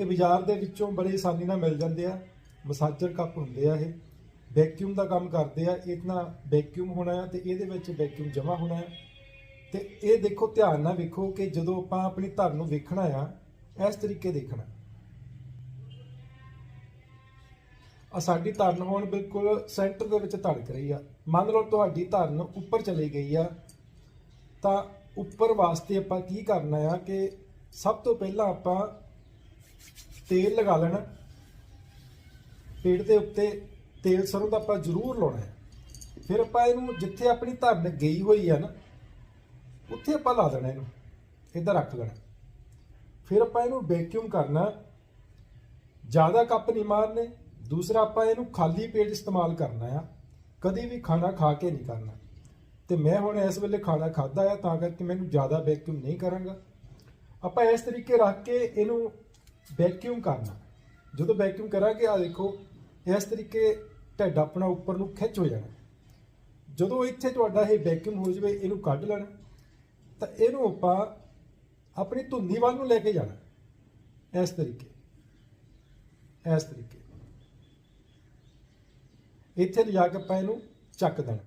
ਇਹ ਬਾਜ਼ਾਰ ਦੇ ਵਿੱਚੋਂ ਬੜੀ ਆਸਾਨੀ ਨਾਲ ਮਿਲ ਜਾਂਦੇ ਆ। ਮਸਾਜਰ ਕੱਪ ਹੁੰਦੇ ਆ ਇਹ। ਵੈਕਿਊਮ ਦਾ ਕੰਮ ਕਰਦੇ ਆ। ਇਤਨਾ ਵੈਕਿਊਮ ਹੋਣਾ ਹੈ ਤੇ ਇਹਦੇ ਵਿੱਚ ਵੈਕਿਊਮ ਜਮਾ ਹੋਣਾ ਹੈ। ਤੇ ਇਹ ਦੇਖੋ, ਧਿਆਨ ਨਾਲ ਵੇਖੋ ਕਿ ਜਦੋਂ ਆਪਾਂ ਆਪਣੀ ਧਰ ਨੂੰ ਵੇਖਣਾ ਆ, ਇਸ ਤਰੀਕੇ ਦੇਖਣਾ। ਆ ਸਾਡੀ ਧਰਨ ਹੁਣ ਬਿਲਕੁਲ ਸੈਂਟਰ ਦੇ ਵਿੱਚ ਧੜਕ ਰਹੀ ਆ। ਮੰਨ ਲਓ ਤੁਹਾਡੀ ਧਰਨ ਉੱਪਰ ਚਲੀ ਗਈ ਆ। ਤਾਂ ਉੱਪਰ ਵਾਸਤੇ ਆਪਾਂ ਕੀ ਕਰਨਾ ਆ ਕਿ ਸਭ ਤੋਂ ਪਹਿਲਾਂ ਆਪਾਂ ਤੇਲ ਲਗਾ ਲੈਣਾ। ਪੇੜ ਦੇ ਉੱਤੇ ਤੇਲ ਸਰੋਂ ਦਾ ਆਪਾਂ ਜ਼ਰੂਰ ਲਾਉਣਾ ਹੈ। ਫਿਰ ਆਪਾਂ ਇਹਨੂੰ ਜਿੱਥੇ ਆਪਣੀ ਧਰਨ ਗਈ ਹੋਈ ਹੈ ਨਾ, ਉੱਥੇ ਆਪਾਂ ਲਾ ਦੇਣਾ ਇਹਨੂੰ, ਇੱਧਰ ਰੱਖ ਲੈਣਾ ਫਿਰ ਆਪਾਂ ਇਹਨੂੰ ਵੈਕਿਊਮ ਕਰਨਾ। ਜ਼ਿਆਦਾ ਕੱਪ ਨਹੀਂ ਮਾਰਨੇ, ਦੂਸਰਾ ਆਪਾਂ ਇਹਨੂੰ ਖਾਲੀ ਪੇਟ ਇਸਤੇਮਾਲ ਕਰਨਾ ਆ। ਕਦੇ ਵੀ ਖਾਣਾ ਖਾ ਕੇ ਨਹੀਂ ਕਰਨਾ। ਤੇ ਮੈਂ ਹੁਣ ਇਸ ਵੇਲੇ ਖਾਣਾ ਖਾਦਾ ਆ, ਤਾਂ ਕਰਕੇ ਮੈਨੂੰ ਜ਼ਿਆਦਾ ਵੈਕਿਊਮ ਨਹੀਂ ਕਰਾਂਗਾ। ਆਪਾਂ ਇਸ ਤਰੀਕੇ ਰੱਖ ਕੇ ਇਹਨੂੰ ਵੈਕਿਊਮ ਕਰਨਾ। ਜਦੋਂ ਵੈਕਿਊਮ ਕਰਾਂਗੇ ਆ ਦੇਖੋ, ਇਸ ਤਰੀਕੇ ਢਿੱਡ ਆਪਣਾ ਉੱਪਰ ਨੂੰ ਖਿੱਚ ਹੋ ਜਾਣਾ। ਜਦੋਂ ਇੱਥੇ ਤੁਹਾਡਾ ਇਹ ਵੈਕਿਊਮ ਹੋ ਜਾਵੇ, ਇਹਨੂੰ ਕੱਢ ਲੈਣਾ। ਤਾਂ ਇਹਨੂੰ ਆਪਾਂ ਆਪਣੀ ਧੁੰਦੀ ਵੱਲ ਨੂੰ ਲੈ ਕੇ ਜਾਣਾ। ਇਸ ਤਰੀਕੇ। ਇਸ ਤਰੀਕੇ। ਇੱਥੇ ਲਿਜਾ ਕੇ ਆਪਾਂ ਇਹਨੂੰ ਚੱਕ ਦੇਣਾ।